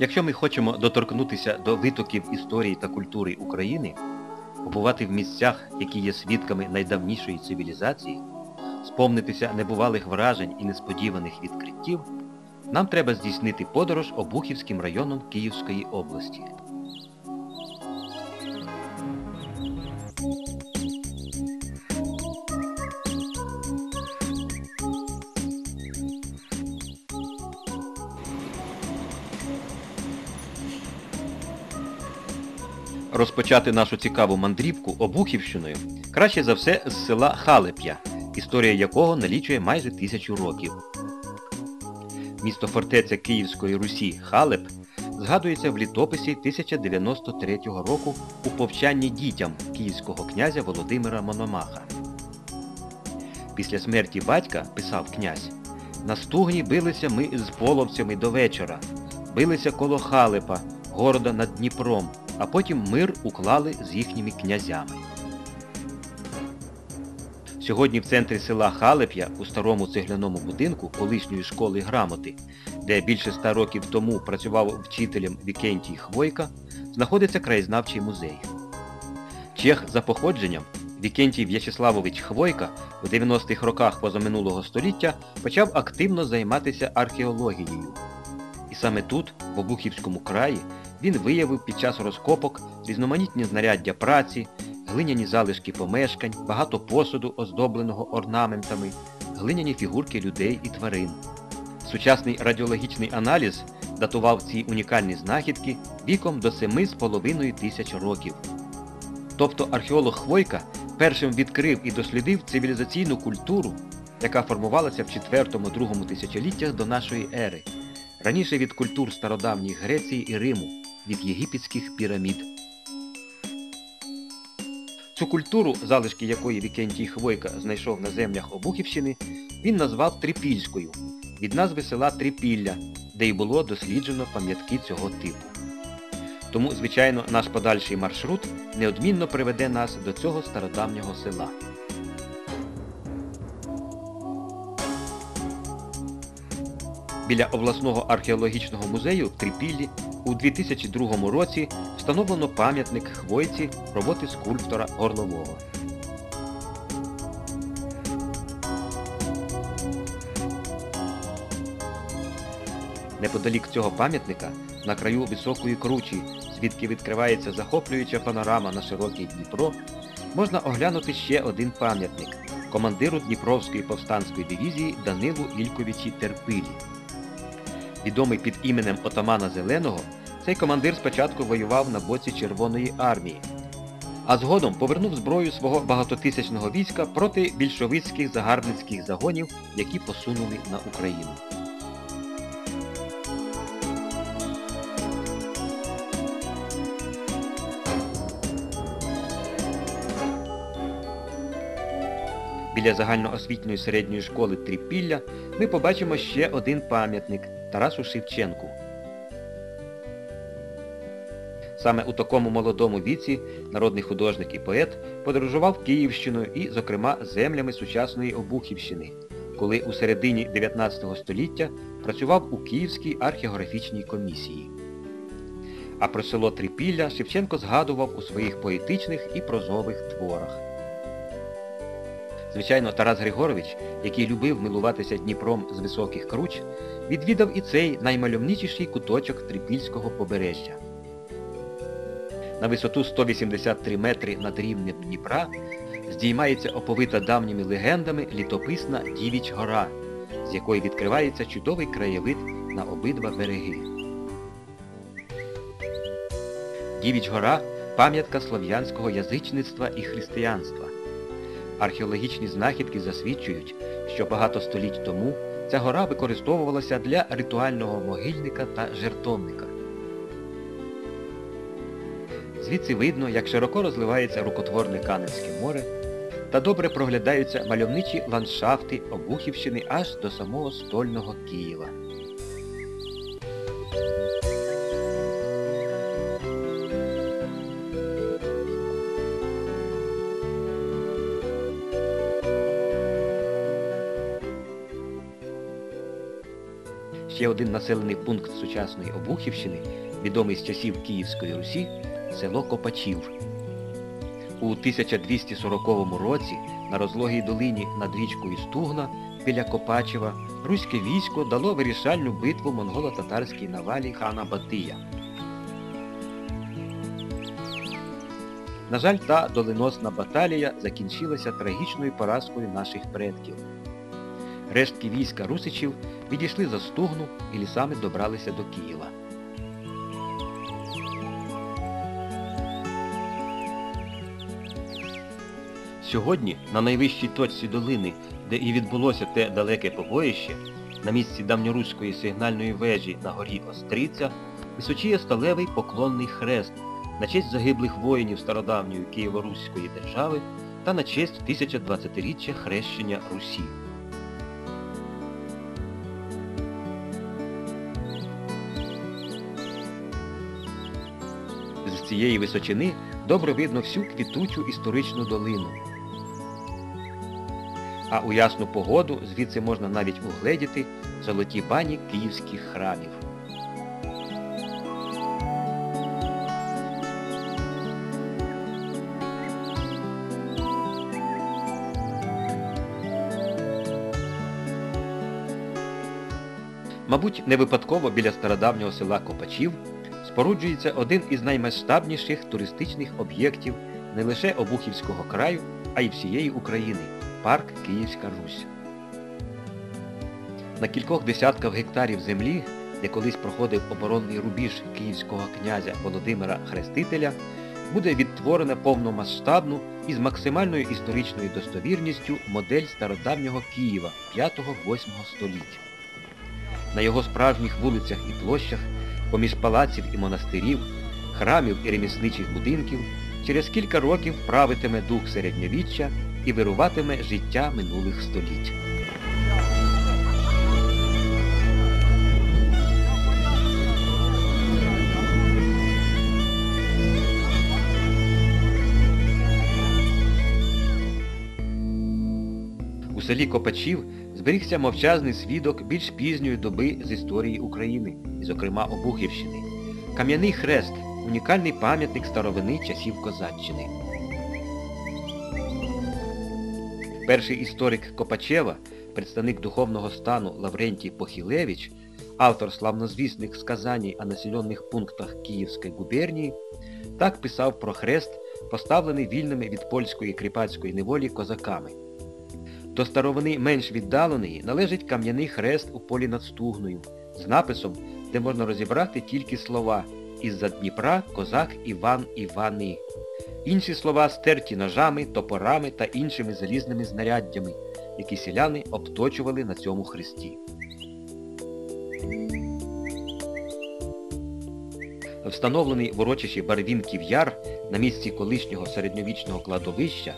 Якщо ми хочемо доторкнутися до витоків історії та культури України, побувати в місцях, які є свідками найдавнішої цивілізації, сповнитися небувалих вражень і несподіваних відкриттів, нам треба здійснити подорож Обухівським районом Київської області. Розпочати нашу цікаву мандрівку Обухівщиною краще за все з села Халеп'я, історія якого налічує майже тисячу років. Місто фортеця Київської Русі Халеп згадується в літописі 1093 року у повчанні дітям київського князя Володимира Мономаха. Після смерті батька, писав князь, на стугні билися ми з половцями до вечора, билися коло Халепа, города над Дніпром, а потім мир уклали з їхніми князями. Сьогодні в центрі села Халеп'я у старому цегляному будинку колишньої школи грамоти, де більше ста років тому працював вчителем Вікентій Хвойка, знаходиться краєзнавчий музей. Чех за походженням Вікентій В'ячеславович Хвойка у 90-х роках позаминулого століття почав активно займатися археологією. І саме тут, в Обухівському краї, він виявив під час розкопок різноманітні знаряддя праці, глиняні залишки помешкань, багато посуду, оздобленого орнаментами, глиняні фігурки людей і тварин. Сучасний радіологічний аналіз датував ці унікальні знахідки віком до 7,5 тисяч років. Тобто археолог Хвойка першим відкрив і дослідив цивілізаційну культуру, яка формувалася в 4-2 тисячоліттях до нашої ери, раніше від культур стародавніх Греції і Риму, від єгипетських пірамід. Цю культуру, залишки якої Вікентій Хвойка знайшов на землях Обухівщини, він назвав Трипільською, від назви села Трипілля, де й було досліджено пам'ятки цього типу. Тому, звичайно, наш подальший маршрут неодмінно приведе нас до цього стародавнього села. Біля обласного археологічного музею в Трипіллі у 2002 році встановлено пам'ятник хвойці роботи скульптора Горлового. Неподалік цього пам'ятника, на краю високої кручі, звідки відкривається захоплююча панорама на широкий Дніпро, можна оглянути ще один пам'ятник командиру Дніпровської повстанської дивізії Данилу Ільковичі Терпилі. Відомий під іменем Отамана Зеленого, цей командир спочатку воював на боці Червоної армії, а згодом повернув зброю свого багатотисячного війська проти більшовицьких загарбницьких загонів, які посунули на Україну. Біля загальноосвітньої середньої школи Трипілля ми побачимо ще один пам'ятник Тарасу Шевченку. Саме у такому молодому віці народний художник і поет подорожував Київщиною і, зокрема, землями сучасної Обухівщини, коли у середині 19 століття працював у Київській археографічній комісії. А про село Трипілля Шевченко згадував у своїх поетичних і прозових творах. Звичайно, Тарас Григорович, який любив милуватися Дніпром з високих круч, відвідав і цей наймальовничіший куточок Трипільського побережжя. На висоту 183 метри над рівнем Дніпра здіймається оповита давніми легендами літописна Дівіч гора, з якої відкривається чудовий краєвид на обидва береги. Дівіч гора пам'ятка слов'янського язичництва і християнства. Археологічні знахідки засвідчують, що багато століть тому ця гора використовувалася для ритуального могильника та жертовника. Звідси видно, як широко розливається рукотворне Каневське море та добре проглядаються мальовничі ландшафти Обухівщини аж до самого стольного Києва. Ще один населений пункт сучасної Обухівщини, відомий з часів Київської Русі, село Копачів. У 1240 році на розлогій долині над річкою Стугна біля Копачева руське військо дало вирішальну битву монголо-татарській навалі хана Батия. На жаль, та доленосна баталія закінчилася трагічною поразкою наших предків. Рештки війська Русичів відійшли за Стугну і лісами добралися до Києва. Сьогодні на найвищій точці долини, де і відбулося те далеке побоїще, на місці давньоруської сигнальної вежі на горі Остриця, височіє сталевий поклонний хрест на честь загиблих воїнів стародавньої Києво-Руської держави та на честь 1020-річчя хрещення Русі. Цієї височини добре видно всю квітучу історичну долину. А у ясну погоду звідси можна навіть угледіти золоті бані київських храмів. Мабуть, не випадково біля стародавнього села Копачів споруджується один із наймасштабніших туристичних об'єктів не лише Обухівського краю, а й всієї України парк Київська Русь. На кількох десятках гектарів землі, де колись проходив оборонний рубіж київського князя Володимира Хрестителя, буде відтворена повномасштабну і з максимальною історичною достовірністю модель стародавнього Києва 5-8 століття. На його справжніх вулицях і площах, поміж палаців і монастирів, храмів і ремісничих будинків, через кілька років правитиме дух середньовіччя і вируватиме життя минулих століть. У селі Копачів зберігся мовчазний свідок більш пізньої доби з історії України, і, зокрема, Обухівщини. Кам'яний хрест унікальний пам'ятник старовини часів Козаччини. Перший історик Копачева, представник духовного стану Лаврентій Похилевич, автор славнозвісних сказаній о населених пунктах Київської губернії, так писав про хрест, поставлений вільними від польської кріпацької неволі козаками. До старовини менш віддаленої належить кам'яний хрест у полі над Стугною з написом, де можна розібрати тільки слова «Із-за Дніпра козак Іван Івани». Інші слова стерті ножами, топорами та іншими залізними знаряддями, які селяни обточували на цьому хресті. Встановлений в урочищі Барвінків Яр на місці колишнього середньовічного кладовища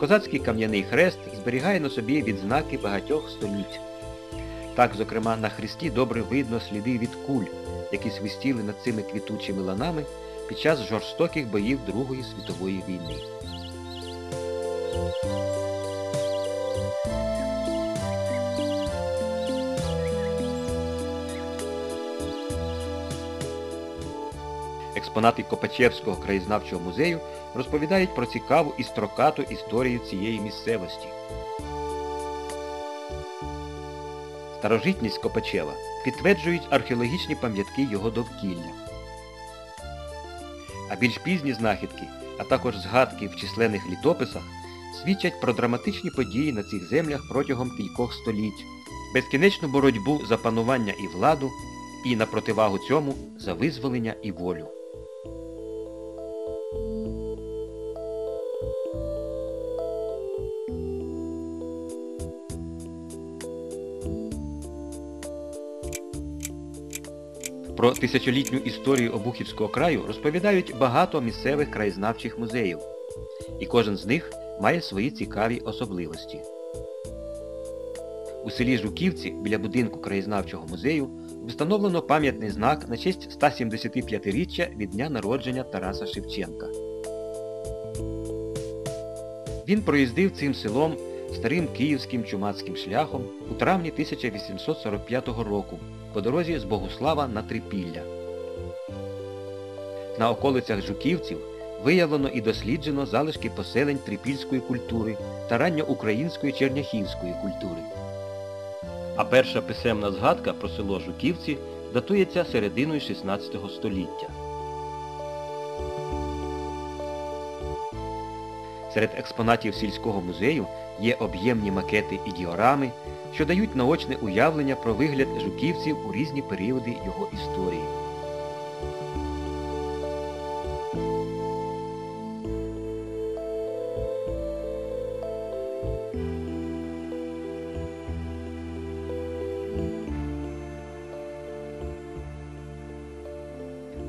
Козацький кам'яний хрест зберігає на собі відзнаки багатьох століть. Так, зокрема, на хресті добре видно сліди від куль, які свистіли над цими квітучими ланами під час жорстоких боїв Другої світової війни. Експонати Копачевського краєзнавчого музею розповідають про цікаву і строкату історію цієї місцевості. Старожитність Копачева підтверджують археологічні пам'ятки його довкілля. А більш пізні знахідки, а також згадки в численних літописах свідчать про драматичні події на цих землях протягом кількох століть, безкінечну боротьбу за панування і владу, і на противагу цьому за визволення і волю. Про тисячолітню історію Обухівського краю розповідають багато місцевих краєзнавчих музеїв, і кожен з них має свої цікаві особливості. У селі Жуківці біля будинку краєзнавчого музею встановлено пам'ятний знак на честь 175-річчя від дня народження Тараса Шевченка. Він проїздив цим селом старим київським чумацьким шляхом у травні 1845 року по дорозі з Богуслава на Трипілля. На околицях Жуківців виявлено і досліджено залишки поселень трипільської культури та ранньоукраїнської черняхівської культури. А перша писемна згадка про село Жуківці датується серединою 16 століття. Серед експонатів сільського музею є об'ємні макети і діорами, що дають наочне уявлення про вигляд жуківців у різні періоди його історії.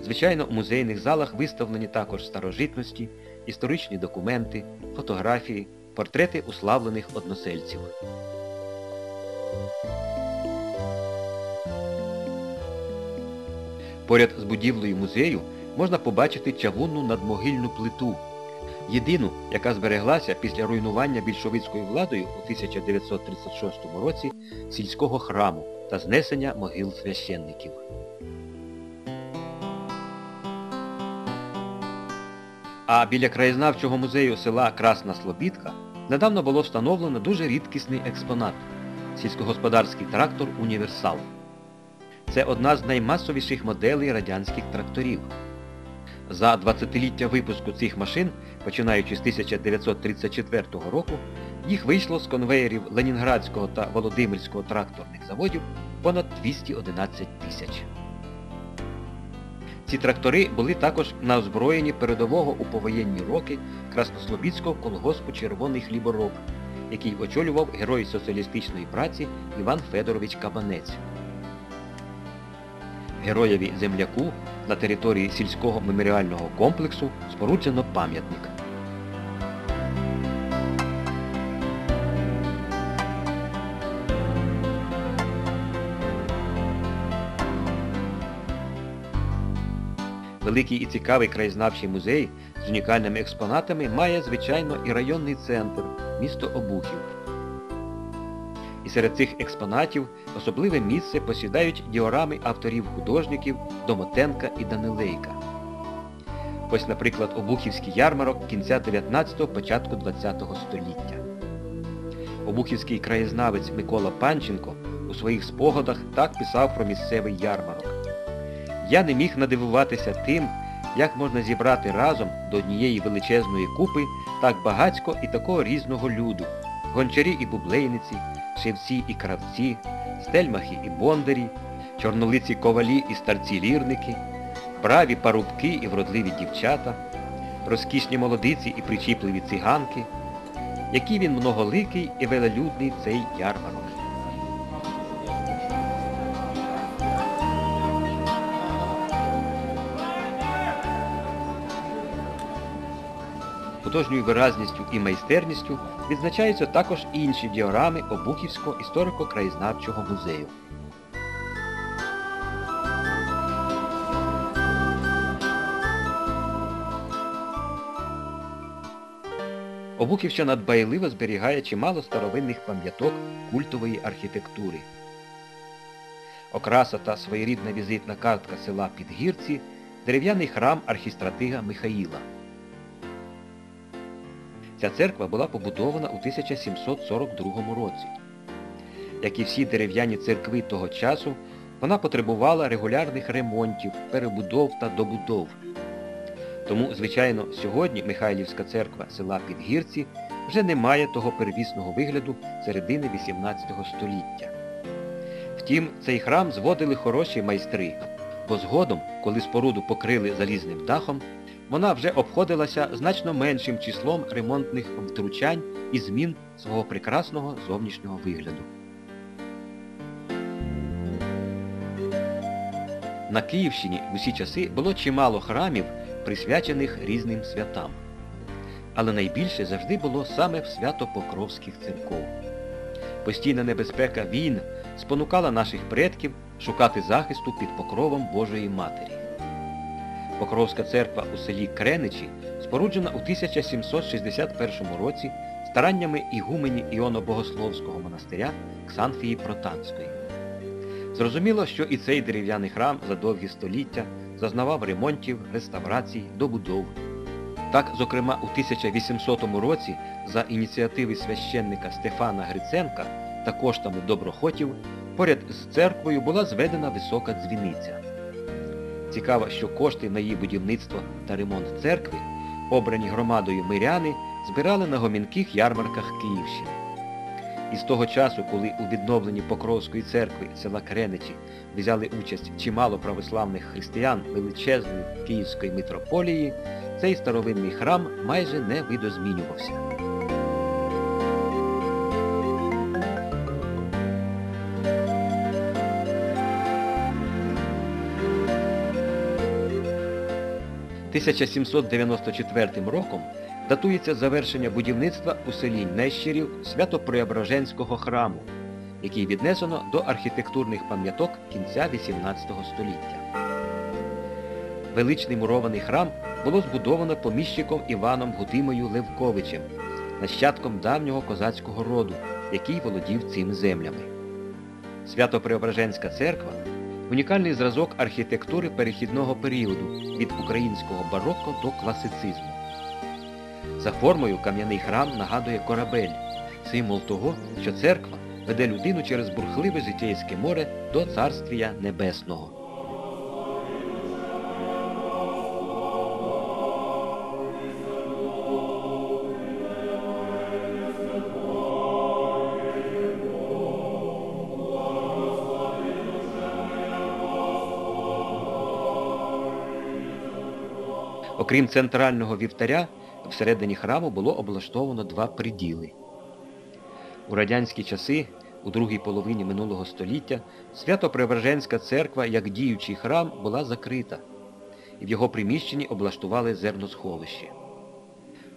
Звичайно, у музейних залах виставлені також старожитності, історичні документи, фотографії, портрети уславлених односельців. Поряд з будівлею музею можна побачити чавунну надмогильну плиту, єдину, яка збереглася після руйнування більшовицькою владою у 1936 році сільського храму та знесення могил священників. А біля краєзнавчого музею села Красна Слобідка недавно було встановлено дуже рідкісний експонат сільськогосподарський трактор Універсал. Це одна з наймасовіших моделей радянських тракторів. За 20-ліття випуску цих машин, починаючи з 1934 року, їх вийшло з конвеєрів Ленінградського та Володимирського тракторних заводів понад 211 тисяч. Ці трактори були також на озброєнні передового у повоєнні роки Краснослобідського колгоспу Червоний хлібороб, який очолював герой соціалістичної праці Іван Федорович Кабанець. Героєві земляку на території сільського меморіального комплексу споруджено пам'ятник. Великий і цікавий краєзнавчий музей з унікальними експонатами має, звичайно, і районний центр, місто Обухів. І серед цих експонатів особливе місце посідають діорами авторів-художників Домотенка і Данилейка. Ось, наприклад, Обухівський ярмарок кінця 19-го, початку 20-го століття. Обухівський краєзнавець Микола Панченко у своїх спогадах так писав про місцевий ярмарок. Я не міг надивуватися тим, як можна зібрати разом до однієї величезної купи так багацько і такого різного люду. Гончарі і бублейниці, шевці і кравці, стельмахи і бондарі, чорнолиці ковалі і старці-лірники, браві парубки і вродливі дівчата, розкішні молодиці і причіпливі циганки, який він многоликий і велелюдний цей ярмарок. Художньою виразністю і майстерністю відзначаються також інші діорами Обухівського історико-краєзнавчого музею. Обухівщина дбайливо зберігає чимало старовинних пам'яток культової архітектури. Окраса та своєрідна візитна картка села Підгірці дерев'яний храм архістратига Михаїла. Ця церква була побудована у 1742 році. Як і всі дерев'яні церкви того часу, вона потребувала регулярних ремонтів, перебудов та добудов. Тому, звичайно, сьогодні Михайлівська церква села Підгірці вже не має того первісного вигляду середини 18 століття. Втім, цей храм зводили хороші майстри, бо згодом, коли споруду покрили залізним дахом, вона вже обходилася значно меншим числом ремонтних втручань і змін свого прекрасного зовнішнього вигляду. На Київщині в усі часи було чимало храмів, присвячених різним святам. Але найбільше завжди було саме в свято-покровських церков. Постійна небезпека війн спонукала наших предків шукати захисту під покровом Божої Матері. Покровська церква у селі Креничі споруджена у 1761 році стараннями ігумені Іоно-Богословського монастиря Ксанфії Протанської. Зрозуміло, що і цей дерев'яний храм за довгі століття зазнавав ремонтів, реставрацій, добудов. Так, зокрема, у 1800 році за ініціативи священника Стефана Гриценка та коштами доброхотів поряд з церквою була зведена висока дзвіниця. Цікаво, що кошти на її будівництво та ремонт церкви, обрані громадою миряни, збирали на гомінких ярмарках Київщини. І з того часу, коли у відновленні Покровської церкви села Креничі взяли участь чимало православних християн величезної Київської митрополії, цей старовинний храм майже не видозмінювався. – 1794 роком датується завершення будівництва у селі Нещерів Свято-Преображенського храму, який віднесено до архітектурних пам'яток кінця XVIII століття. Величний мурований храм було збудовано поміщиком Іваном Гудимою Левковичем, нащадком давнього козацького роду, який володів цими землями. Свято-Преображенська церква унікальний зразок архітектури перехідного періоду від українського барокко до класицизму. За формою кам'яний храм нагадує корабель, символ того, що церква веде людину через бурхливе житейське море до Царствія Небесного. Окрім центрального вівтаря, всередині храму було облаштовано два приділи. У радянські часи, у другій половині минулого століття, Свято-Преображенська церква як діючий храм була закрита, і в його приміщенні облаштували зерносховище.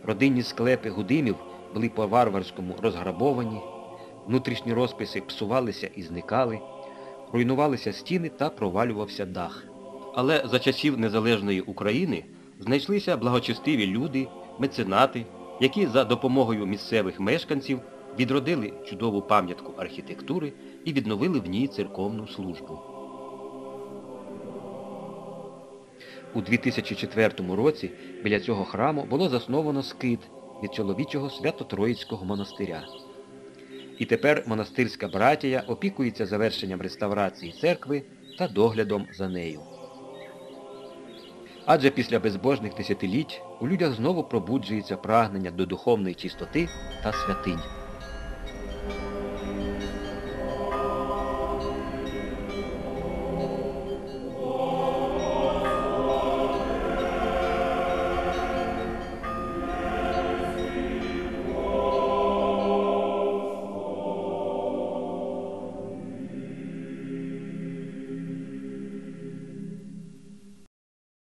Родинні склепи гудимів були по-варварському розграбовані, внутрішні розписи псувалися і зникали, руйнувалися стіни та провалювався дах. Але за часів Незалежної України знайшлися благочестиві люди, меценати, які за допомогою місцевих мешканців відродили чудову пам'ятку архітектури і відновили в ній церковну службу. У 2004 році біля цього храму було засновано скит від чоловічого Свято-Троїцького монастиря. І тепер монастирська братія опікується завершенням реставрації церкви та доглядом за нею. Адже після безбожних десятиліть у людях знову пробуджується прагнення до духовної чистоти та святинь.